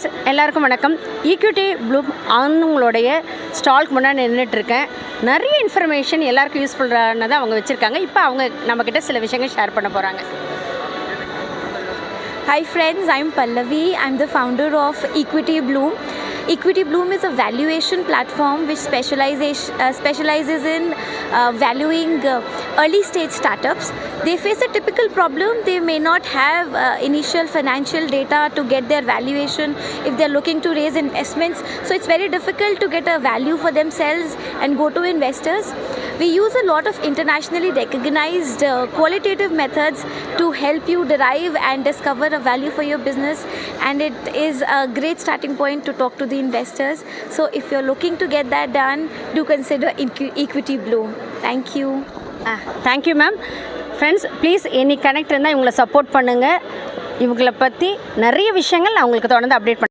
Friends எல்லாருக்கும் வணக்கம். Equity blue அவங்களுடைய ஸ்டால்க்கு முன்னாடி நின்றுட்டுருக்கேன் நிறைய இன்ஃபர்மேஷன் எல்லாருக்கும் யூஸ்ஃபுல்லானதை அவங்க வச்சுருக்காங்க. இப்போ அவங்க நம்மக்கிட்ட சில விஷயங்கள் ஷேர் பண்ண போகிறாங்க Hi friends I'm Pallavi I'm the the founder of Bloom. Equity Bloom is a valuation platform which specializes, uh, specializes in uh, valuing uh, early stage startups. They face a typical problem. They may not have uh, initial financial data to get their valuation if they're looking to raise investments. So it's very difficult to get a value for themselves and go to investors. We use a lot of internationally recognized uh, qualitative methods to help you derive and discover a value for your business, and it is a great starting point to talk to the investors. So, if you're looking to get that done, do consider Equity Blue. Thank you. Ah, thank you ma'am. Friends please any connect இருந்தால் இவங்களை support பண்ணுங்கள் இவங்களை பற்றி நிறைய விஷயங்கள் நான் உங்களுக்கு தொடர்ந்து அப்டேட் பண்ண